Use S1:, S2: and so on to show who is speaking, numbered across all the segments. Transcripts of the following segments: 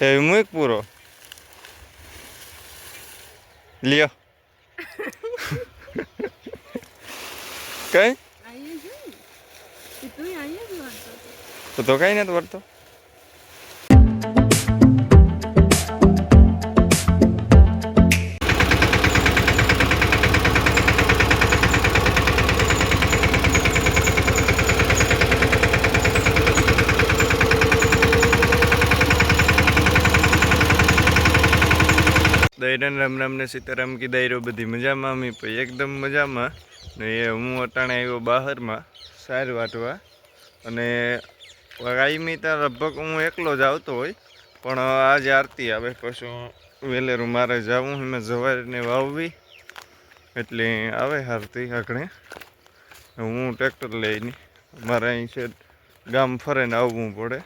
S1: એ મૂક પૂરો લ્યો કઈ
S2: તું
S1: તો તો કઈ નથી વળતો દૈરન રામ રામ ને સીતારામ કી દાયરો બધી મજામાં અમી પછી એકદમ મજામાં. ને એ હું અટાણે આવ્યો બહારમાં સાર વાટવા. અને કાયમી ત્યાં લગભગ હું એકલો જ આવતો હોય, પણ આજે આરતી આવે, પછી વેલેરું મારે જવું એમાં જવારીને વાવવી. એટલે આવે આરતી આગળ હું ટ્રેક્ટર લઈને, મારે અહીં છે ગામ ફરે ને આવવું પડે.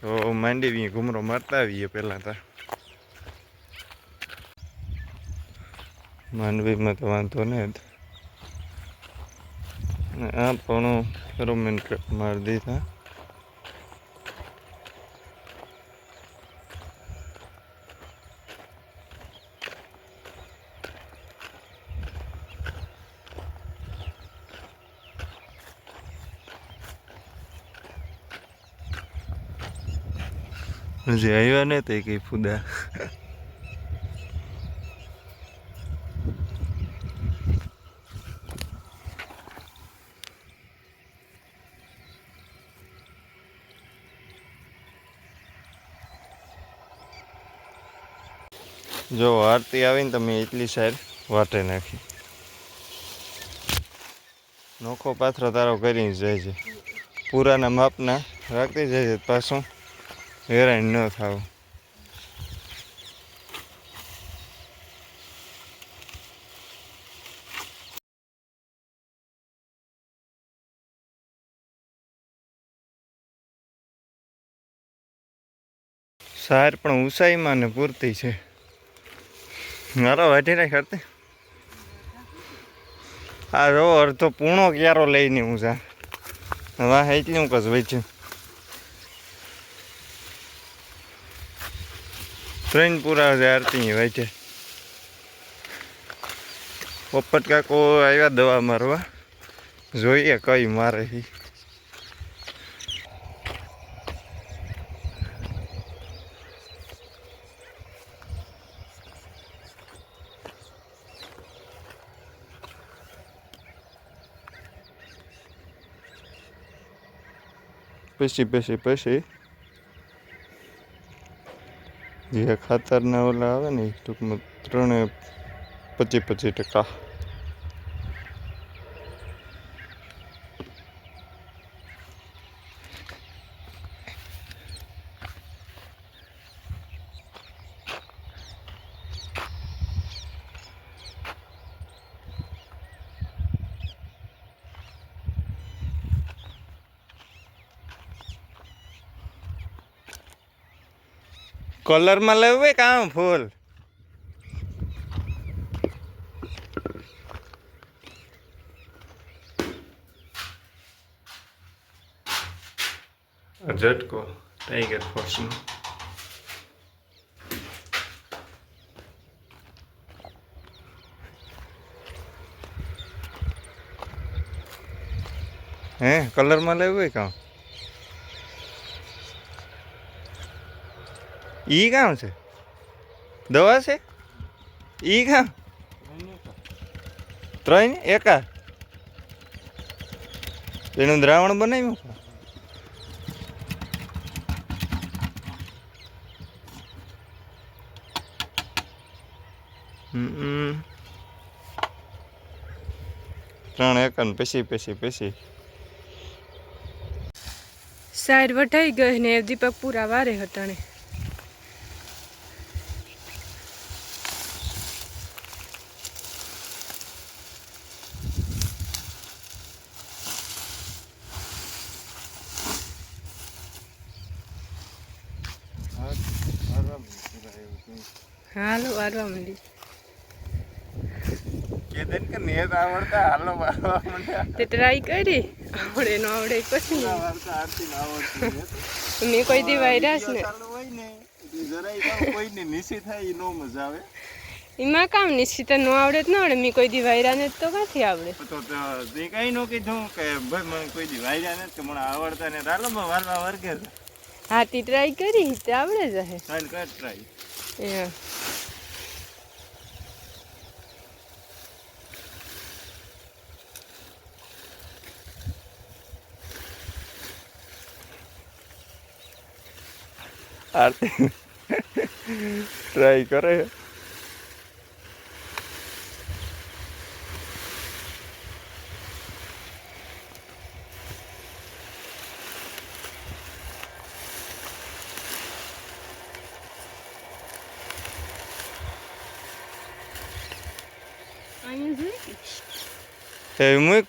S1: તો માંડવી ઘૂમરો મારતા આવીએ પહેલાં ત્યાં માંડવીમાં તો વાંધો નહીં આ પણ ફેરોમેન ટ્રેપ મારી દીધા. હજી આવ્યા ને તે કઈ ફુદા? જો આરતી આવીને તમે એટલી સાઈડ વાટે નાખી. નોખો પાથરો તારો કરીને જાય છે. પૂરાના માપના રાખતી જાય છે, પાછું હેરાન ન થાવ. સાર પણ ઉંચાઈમાં ને પૂરતી છે. મારો વાઢી રાખ કરતી આ જો અડધો પૂણો ક્યારો લઈને હું જા વાહ એટલી હું કશું વેચ્યું. ત્રણ પૂરા છે આરતી વેચે. પોપટ કાકો આવ્યા દવા મારવા. જોઈએ કઈ મારે પછી પછી પછી જે ખાતરના ઓલા આવે ને ટૂંકમાં ત્રણે પચીસ પચીસ ટકા. કલરમાં લેવું કામ ફૂલ. ઝટકો ટાઈગર ફોર્સનો હે કલરમાં લેવું કામ? ઈ કામ છે? દવા છે? ઈ કામ? ત્રણ એકા? એનું દ્રાવણ બનાવ્યું? ત્રણ એકન પેશી પેશી પેશી
S2: સાઈડ વટાઈ ગઈ ને દીપક પૂરા વારે હટાણે. હાલો વારવા માંડી.
S1: કેદન કે નેત આવડતા હાલો મારવા માંડ્યા.
S2: તે ટ્રાય કરી. આવડે ન આવડે પછી.
S1: આવડતા આરતી ના આવડતું
S2: મેં કોઈ દી વાયરસ ને
S1: ચાલુ હોય ને એટલે જરાય તો કોઈની નિશી થાય નો મજા આવે.
S2: એમાં કામ નિશ્ચિત ન આવડે જ ન આવડે મેં કોઈ દી વાયરાને તો ક્યાંથી આવડે.
S1: તો તો તે કઈ નો કીધું કે ભાઈ મને કોઈ દી વાયરા નથી કે મને આવડતા ને રાલોમાં વારવા વર્ગે હા
S2: હાથી ટ્રાય કરી તે આવડે જ હે.
S1: ચાલ કર ટ્રાય
S2: એ
S1: ટ્રાય કરે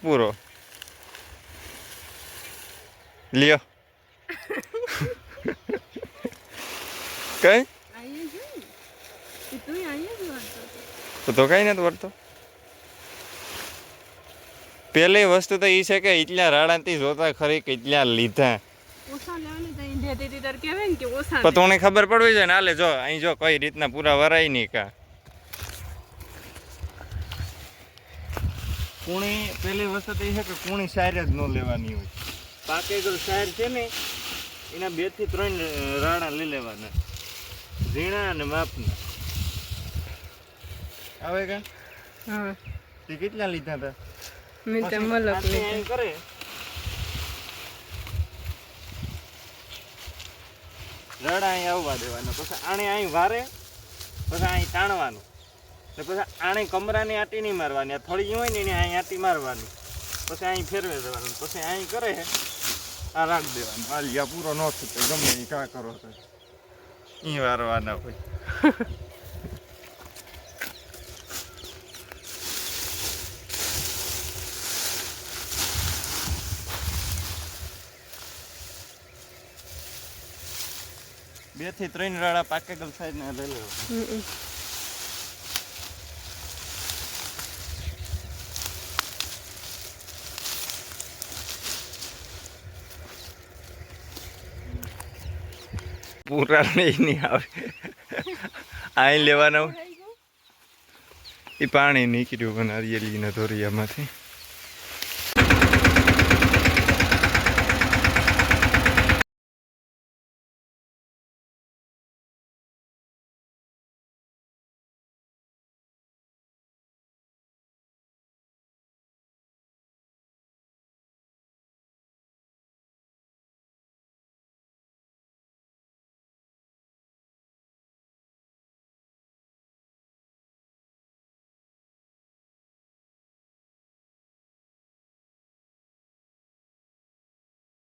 S1: પૂરો લ્યો કઈ?
S2: તું
S1: કઈ નથી વળતો. પેલી વસ્તુ તો એ છે કે એટલા રાડાથી જોતા ખરી કે એટલા લીધા. પણ તોને ખબર પડવી જોઈએ ને હાલે જો અહીં જો કઈ રીતના પૂરા વરાય નહીં કા. કુણી પેલી વસ્તુ તો એ છે કે કુણી શાયર જ ન લેવાની હોય. પાકેગળ શાયર છે ને એના બેથી ત્રણ રાણા લઈ લેવાના. ઝીણા અને માપના. આવે કે?
S2: હા.
S1: તે કેટલા લીધા હતા
S2: મેં તે મલક લીધા.
S1: કરે. રડ અહીં આવવા દેવાના. પછી આણે અહીં વારે પછી અહીં તાણવાનું. ને પછી આણે કમરાની આટી નહીં મારવાની. આ થોડી હોય ને એને અહીં આટી મારવાની. પછી અહીં ફેરવે દેવાનું. પછી અહીં કરે આ રાખ દેવાનું. હાલિયા પૂરો ન થતો. ગમે એ કાં કરો તો અહીં વારવાના હોય. બેથી ત્રણ રાડા પાકેગલ સાઈડ ને લઈ લેવા પૂરા નહીં નહીં આવે. અહીં લેવાના. એ પાણી નીકળ્યું પણ નારિયેલીના ધોરિયામાંથી.